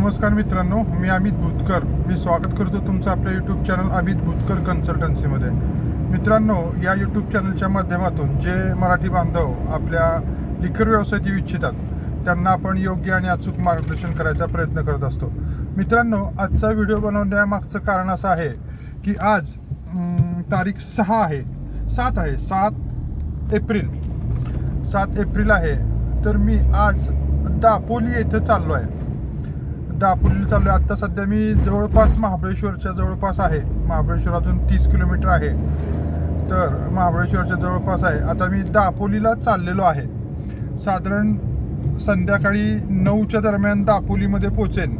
नमस्कार मित्रांनो मी अमित भूतकर. मी स्वागत करतो तुमचं आपल्या यूट्यूब चॅनल अमित भूतकर कन्सल्टन्सीमध्ये मित्रांनो या यूट्यूब चॅनलच्या माध्यमातून जे मराठी बांधव आपल्या लिकर व्यवसायात येऊ इच्छितात त्यांना आपण योग्य आणि अचूक मार्गदर्शन करायचा प्रयत्न करत असतो. मित्रांनो आजचा व्हिडिओ बनवण्यामागचं कारण असं आहे की आज तारीख सहा आहे. सात आहे. सात एप्रिल. सात एप्रिल आहे. तर मी आज दापोली येथे चाललो आहे दापोलीला चाललो आहे. आत्ता सध्या मी जवळपास महाबळेश्वरच्या जवळपास आहे. महाबळेश्वर अजून तीस किलोमीटर आहे. तर महाबळेश्वरच्या जवळपास आहे. आता मी दापोलीला चाललेलो आहे. साधारण संध्याकाळी नऊच्या दरम्यान दापोलीमध्ये पोचेन.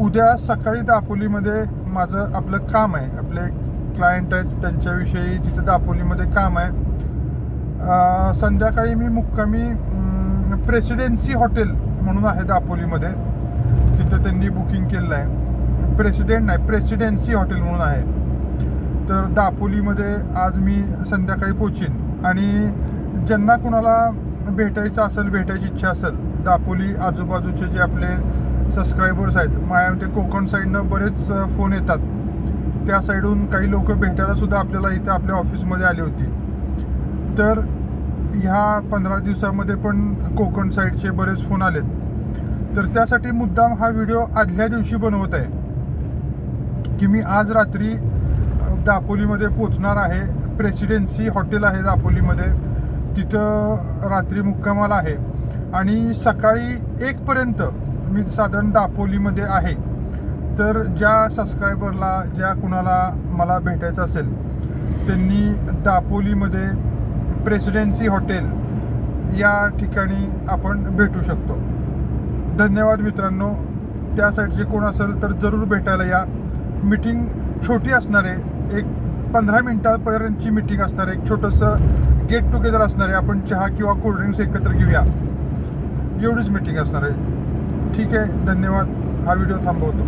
उद्या सकाळी दापोलीमध्ये माझं आपलं काम आहे. आपले क्लायंट आहेत त्यांच्याविषयी तिथे दापोलीमध्ये काम आहे. संध्याकाळी मी मुक्कामी प्रेसिडेन्सी हॉटेल म्हणून आहे दापोलीमध्ये. तिथं त्यांनी बुकिंग केलेलं आहे. प्रेसिडेंट नाही प्रेसिडेन्सी हॉटेल म्हणून आहे. तर दापोलीमध्ये आज मी संध्याकाळी पोचीन. आणि ज्यांना कुणाला भेटायचं असेल भेटायची इच्छा असेल दापोली आजूबाजूचे जे आपले सबस्क्रायबर्स आहेत माझ्या ते कोकण साईडनं बरेच फोन येतात. त्या साईडहून काही लोक भेटायला सुद्धा आपल्याला इथं आपल्या ऑफिसमध्ये आली होती. तर ह्या पंधरा दिवसामध्ये पण कोकण साईडचे बरेच फोन आलेत. तर त्यासाठी मुद्दाम हा व्हिडिओ आदल्या दिवशी बनवत आहे. की मी आज रात्री दापोलीमध्ये पोचणार आहे. प्रेसिडेन्सी हॉटेल आहे दापोलीमध्ये. तिथं रात्री मुक्कामाला आहे. आणि सकाळी एकपर्यंत मी साधारण दापोलीमध्ये आहे. तर ज्या सबस्क्रायबरला ज्या कुणाला मला भेटायचं असेल त्यांनी दापोलीमध्ये प्रेसिडेन्सी हॉटेल या ठिकाणी आपण भेटू शकतो. धन्यवाद मित्रांनो. त्या साईडचे कोण असेल तर जरूर भेटायला या. मीटिंग छोटी असणार आहे. एक पंधरा मिनटापर्यंतची मीटिंग असणार आहे. एक छोटंसं गेट टुगेदर असणार आहे. आपण चहा किंवा कोल्ड्रिंक्स एकत्र घेऊया. एवढीच मीटिंग असणार आहे. ठीक आहे. धन्यवाद. हा व्हिडिओ थांबवतो.